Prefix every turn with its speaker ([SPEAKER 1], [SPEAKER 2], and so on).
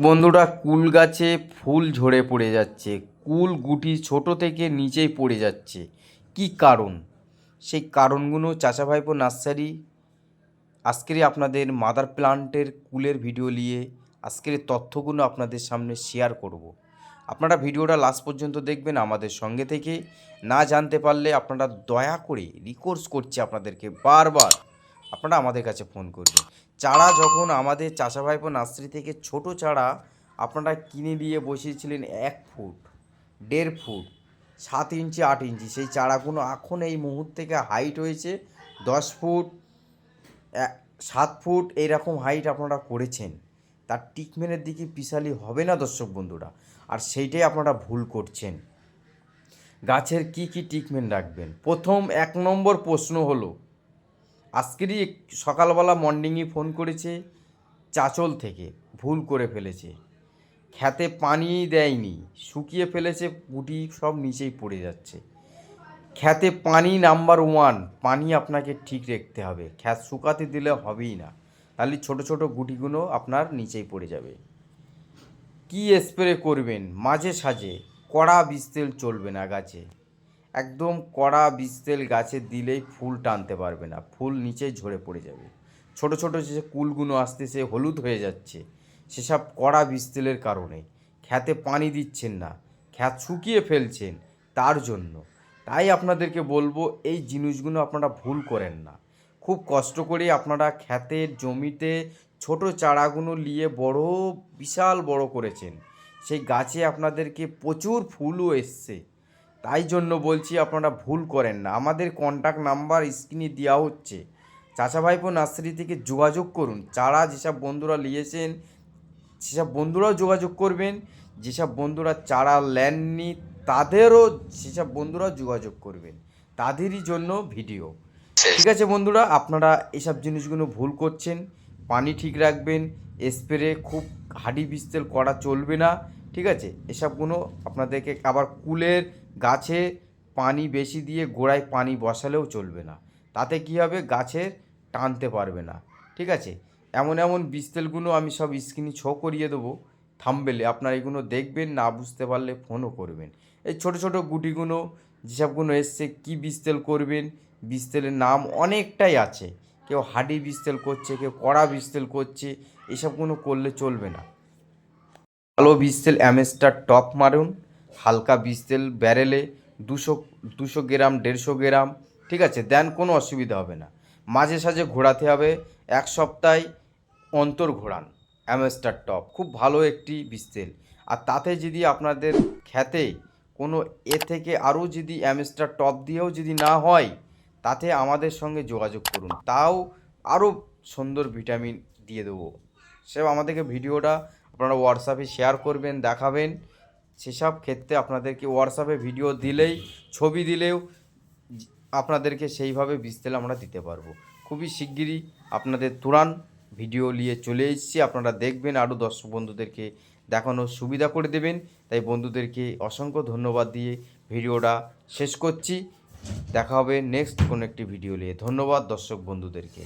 [SPEAKER 1] বন্ধুরা, কুল গাছে ফুল ঝরে পড়ে যাচ্ছে। কুল গুটি ছোট থেকে নিচেই পড়ে যাচ্ছে। কি কারণ? সেই কারণগুলো চাচা ভাইপো নার্সারি, আজকেরই আপনাদের মাদার প্লান্টের কুলের ভিডিও নিয়ে আজকের তথ্যগুলো আপনাদের সামনে শেয়ার করব। আপনারা ভিডিওটা লাস্ট পর্যন্ত দেখবেন আমাদের সঙ্গে থেকে। না জানতে পারলে আপনারা দয়া করে রিকোর্স করছে আপনাদেরকে বারবার। আপনারা আমাদের কাছে ফোন করবেন। চারা যখন আমাদের চাচা ভাইপো নার্সারি থেকে ছোট চারা আপনারা কিনে দিয়ে বসিয়েছিলেন এক ফুট, দেড় ফুট, সাত ইঞ্চি, আট ইঞ্চি, সেই চারাগুলো এখন এই মুহূর্ত থেকে হাইট হয়েছে দশ ফুট সাত ফুট এইরকম হাইট আপনারা করেছেন। তার ট্রিটমেন্টের দিকে পিছালি হবে না দর্শক বন্ধুরা, আর সেইটাই আপনারা ভুল করছেন। গাছের কি কি ট্রিটমেন্ট রাখবেন? প্রথম এক নম্বর প্রশ্ন হলো আজকেরই সকালবেলা মর্নিংয়ে ফোন করেছে চাচল থেকে, ভুল করে ফেলেছে। খেতে পানি দেয়নি, শুকিয়ে ফেলেছে গুটি সব নিচেই পড়ে যাচ্ছে। খেতে পানি নাম্বার ওয়ান, পানি আপনাকে ঠিক রাখতে হবে। খ্যাত শুকাতে দিলে হবেই না, তাহলে ছোট ছোট গুটিগুলো আপনার নিচেই পড়ে যাবে। কি স্প্রে করবেন? মাঝে সাঝে কড়া বীজ তেল চলবে না গাছে। একদম কড়া বীজ তেল গাছে দিলেই ফুল টানতে পারবে না, ফুল নিচেই ঝরে পড়ে যাবে। ছোট ছোট যে কুলগুলো আসতেছে হলুদ হয়ে যাচ্ছে, সেসব কড়া বীজ তেলের কারণে। খ্যাতে পানি দিচ্ছেন না, খ্যাত শুকিয়ে ফেলছেন তার জন্য। তাই আপনাদেরকে বলব, এই জিনিসগুলো আপনারা ভুল করেন না। খুব কষ্ট করে আপনারা খ্যাতের জমিতে ছোট চারাগুলো নিয়ে বড়, বিশাল বড় করেছেন। সেই গাছে আপনাদেরকে প্রচুর ফুলও এসছে। তাই জন্য বলছি আপনারা ভুল করেন না। আমাদের কন্ট্যাক্ট নাম্বার স্ক্রিনে দেওয়া হচ্ছে। চাচা ভাইপো নার্সারি থেকে যোগাযোগ করুন। চারা যেসব বন্ধুরা নিয়েছেন সেসব বন্ধুরাও যোগাযোগ করবেন। যেসব বন্ধুরা চারা নেননি তাদেরও সেসব বন্ধুরাও যোগাযোগ করবেন। তাদেরই জন্য ভিডিও ঠিক আছে বন্ধুরা আপনারা এসব জিনিসগুলো ভুল করছেন। পানি ঠিক রাখবেন স্প্রে খুব হাডি বিস্তেল করা চলবে না। ঠিক আছে এসবগুলো আপনাদেরকে আবার কুলের গাছে পানি বেশি দিয়ে গোড়ায় পানি বসালেও চলবে না। তাতে কি হবে? গাছের টানতে পারবে না। ঠিক আছে? এমন এমন বিস্তেলগুলো আমি সব স্ক্রিনে ছো করিয়ে দেবো। থামবেলে আপনারা এগুলো দেখবেন, না বুঝতে পারলে ফোনও করবেন। এই ছোট ছোট গুটিগুলো, যেসবগুলো এসছে, কি বিস্তেল করবেন? বিস্তেলের নাম অনেকটাই আছে। কেউ হাডি বিস্তেল করছে, কেউ কড়া বিস্তেল করছে, এসবগুলো করলে চলবে না। ভালো বীজতেল অ্যামেস্টার টপ মারুন। হালকা বীজতেল ব্যারেলে দুশো দুশো গ্রাম, দেড়শো গ্রাম, ঠিক আছে? দেন কোনো অসুবিধা হবে না। মাঝে সাঝে ঘোরাতে হবে। এক সপ্তাহে অন্তর ঘোরান অ্যামেস্টার টপ। খুব ভালো একটি বীজতেল আর তাতে যদি আপনাদের খেতে কোনো এ থেকে আরও যদি অ্যামেস্টার টপ দিয়েও যদি না হয়, তাতে আমাদের সঙ্গে যোগাযোগ করুন। তাও আরও সুন্দর ভিটামিন দিয়ে দেবো। সে আমাদেরকে ভিডিওটা আপনারা হোয়াটসঅ্যাপে শেয়ার করবেন, দেখাবেন। সেসব ক্ষেত্রে আপনাদেরকে হোয়াটসঅ্যাপে ভিডিও দিলেই, ছবি দিলেও আপনাদেরকে সেইভাবে বীজতেল আমরা দিতে পারব। খুবই শিগগিরই আপনাদের তুরান ভিডিও নিয়ে চলে এসেছি। আপনারা দেখবেন আরও দর্শক বন্ধুদেরকে দেখানোর সুবিধা করে দেবেন। তাই বন্ধুদেরকে অসংখ্য ধন্যবাদ দিয়ে ভিডিওটা শেষ করছি। দেখা হবে নেক্সট কোনো একটি ভিডিও নিয়ে। ধন্যবাদ দর্শক বন্ধুদেরকে।